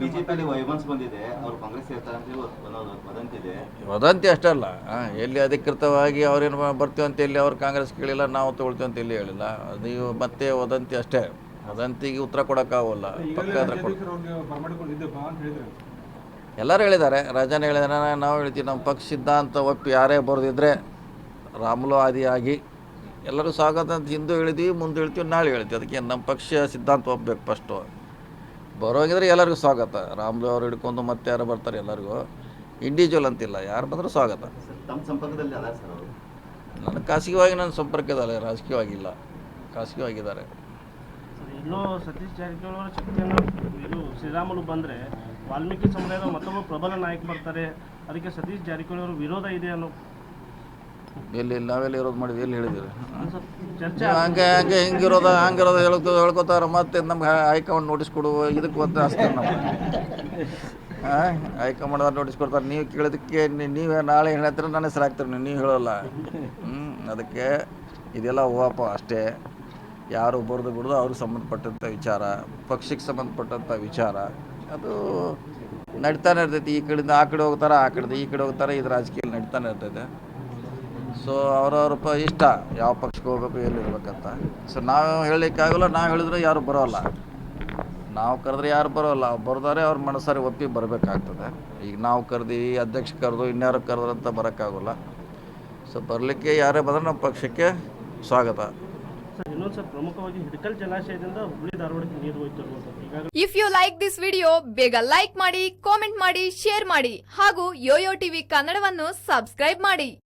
ಬಿಜೆಪಿಯಲ್ಲಿ ವೈಮನ್ಸ್ ಬಂದಿದೆ ಅವ್ರು ಕಾಂಗ್ರೆಸ್ ಸೇರ್ತಾರೆ ಅಂತ ವದಂತಿ ಇದೆ. ವದಂತಿ ಅಷ್ಟೇ ಅಲ್ಲ ಎಲ್ಲಿ ಅಧಿಕೃತವಾಗಿ ಅವ್ರೇನು ಬರ್ತೀವಿ ಅಂತ ಎಲ್ಲಿ ಅವ್ರು ಕಾಂಗ್ರೆಸ್ ಕೇಳಿಲ್ಲ ನಾವು ತಗೊಳ್ತೀವಿ ಅಂತ ಎಲ್ಲಿ ಹೇಳಿಲ್ಲ. ನೀವು ಮತ್ತೆ ವದಂತಿ ಅಷ್ಟೇ. ವದಂತಿಗೆ ಉತ್ತರ ಕೊಡೋಕ್ಕಾಗಲ್ಲ. ಪಕ್ಕ ಎಲ್ಲರೂ ಹೇಳಿದ್ದಾರೆ. ರಾಜನ ಹೇಳಿದಾರೆ ನಾವು ಹೇಳ್ತೀವಿ ನಮ್ಮ ಪಕ್ಷ ಸಿದ್ಧಾಂತ ಒಪ್ಪಿ ಯಾರೇ ಬರೆದಿದ್ರೆ ರಾಮುಲು ಆದಿಯಾಗಿ. ಎಲ್ಲರೂ ಸ್ವಾಗತ ಅಂತ ಹಿಂದೂ ಹೇಳಿದ್ವಿ ಮುಂದೆ ಹೇಳ್ತೀವಿ ನಾಳೆ ಹೇಳ್ತೀವಿ. ಅದಕ್ಕೆ ನಮ್ಮ ಪಕ್ಷ ಸಿದ್ಧಾಂತ ಒಪ್ಪಬೇಕು ಫಸ್ಟು ಬರೋಂಗಿದ್ರೆ ಎಲ್ಲರಿಗೂ ಸ್ವಾಗತ. ರಾಮ್ಲು ಅವ್ರು ಹಿಡ್ಕೊಂಡು ಮತ್ತೆ ಯಾರು ಬರ್ತಾರೆ ಎಲ್ಲರಿಗೂ. ಇಂಡಿವಿಜುವಲ್ ಅಂತಿಲ್ಲ ಯಾರು ಬಂದರೂ ಸ್ವಾಗತ. ಸರ್, ತಮ್ಮ ಸಂಪರ್ಕದಲ್ಲಿ ಅಲ್ಲ ಸರ್ ಅವರು? ನನ್ನ ಸಂಪರ್ಕ ನನ್ನ ಸಂಪರ್ಕದಲ್ಲ ರಾಜಕೀಯವಾಗಿಲ್ಲ. ಖಾಸಗಿಯಾಗಿದ್ದಾರೆ. ಸರ್, ಇಲ್ಲೋ ಸತೀಶ್ ಜಾರಕಿಹೊಳಿ ಶಕ್ತಿಯನ್ನು ಇದು ಶ್ರೀರಾಮುಲು ಬಂದರೆ ವಾಲ್ಮೀಕಿ ಸಮುದಾಯದ ಮತ್ತೊಬ್ಬ ಪ್ರಬಲ ನಾಯಕ ಬರ್ತಾರೆ. ಅದಕ್ಕೆ ಸತೀಶ್ ಜಾರಕಿಹೊಳಿ ಅವರು ವಿರೋಧ ಇದೆ ಅನ್ನೋ ಎಲ್ಲಿ ನಾವೆಲ್ಲ ಇರೋದು ಮಾಡಿದ್ವಿ ಎಲ್ಲಿ ಹೇಳಿದಿರಿ ಹಂಗೆ ಹಂಗೆ ಹಿಂಗಿರೋದ ಹಂಗಿರೋದ ಹೇಳ್ಕೊ ಹೇಳ್ಕೊತಾರ ಮತ್ತೆ ನಮ್ಗೆ ಹೈಕಮಾಂಡ್ ನೋಟಿಸ್ ಕೊಡು ಇದಕ್ಕೆ ಒಂದು ಆಸ್ತಿ ನಮ್ಮ ಹಾಂ ಹೈಕಮಾಂಡ್ ನೋಟಿಸ್ ಕೊಡ್ತಾರೆ. ನೀವು ಕೇಳೋದಕ್ಕೆ ನೀವೇ ನಾಳೆ ಹೇಳ್ತೀರ ನನ್ನ ಹೆಸರು ಹಾಕ್ತೀರಿ ನೀವು ಹೇಳೋಲ್ಲ. ಹ್ಞೂ ಅದಕ್ಕೆ ಇದೆಲ್ಲ ಹೂವಪ್ಪ ಅಷ್ಟೇ. ಯಾರು ಬರೆದು ಬಿಡೋದು ಅವ್ರಿಗೆ ಸಂಬಂಧಪಟ್ಟಂಥ ವಿಚಾರ ಪಕ್ಷಕ್ಕೆ ಸಂಬಂಧಪಟ್ಟಂಥ ವಿಚಾರ. ಅದು ನಡೀತಾನೆ ಇರ್ತೈತಿ. ಈ ಕಡೆಯಿಂದ ಆ ಕಡೆ ಹೋಗ್ತಾರೆ ಆ ಕಡೆದು ಈ ಕಡೆ ಹೋಗ್ತಾರೆ ಇದು ರಾಜಕೀಯ ನಡೀತಾನೆ ಇರ್ತೈತೆ. ಸೊ ಅವ್ರವ್ರ ಪ ಇಷ್ಟ ಯಾವ ಪಕ್ಷಕ್ಕೆ ಹೋಗ್ಬೇಕು ಎಲ್ಲಿರ್ಬೇಕಂತ ಸೊ ನಾವು ಹೇಳಲಿಕ್ಕಾಗಲ್ಲ ನಾವು ಹೇಳಿದ್ರೆ ಯಾರು ಬರೋಲ್ಲ. ನಾವು ಕರೆದ್ರೆ ಯಾರು ಬರೋಲ್ಲ. ಬರೋದಾರೆ ಅವ್ರ ಮನಸ್ಸಾರಿ ಒಪ್ಪಿ ಬರಬೇಕಾಗ್ತದೆ. ಈಗ ನಾವು ಕರೆದು ಅಧ್ಯಕ್ಷ ಕರೆದು ಇನ್ಯಾರು ಕರೆದ್ರು ಅಂತ ಬರೋಕ್ಕಾಗಲ್ಲ. ಸೊ ಬರಲಿಕ್ಕೆ ಯಾರೇ ಬಂದ್ರೆ ನಮ್ಮ ಪಕ್ಷಕ್ಕೆ ಸ್ವಾಗತ. ಸರ್ ಇನ್ನೊಂದು ಸರ್ ಪ್ರಮುಖವಾಗಿ ಹಿಡಕಲ್ ಜಲಾಶಯದಿಂದ ಹುಬ್ಬಳ್ಳಿ ಧಾರವಾಡಕ್ಕೆ ನೀರು ಹೋಯ್ತು ಅನ್ನುವಂಥದ್ದು. ಈಗಾಗಲೇ if you like this video ಬೇಗ ಲೈಕ್ ಮಾಡಿ ಕಾಮೆಂಟ್ ಮಾಡಿ ಶೇರ್ ಮಾಡಿ ಹಾಗೂ ಯೋಯೋ ಟಿವಿ ಕನ್ನಡವನ್ನು ಸಬ್ಸ್ಕ್ರೈಬ್ ಮಾಡಿ.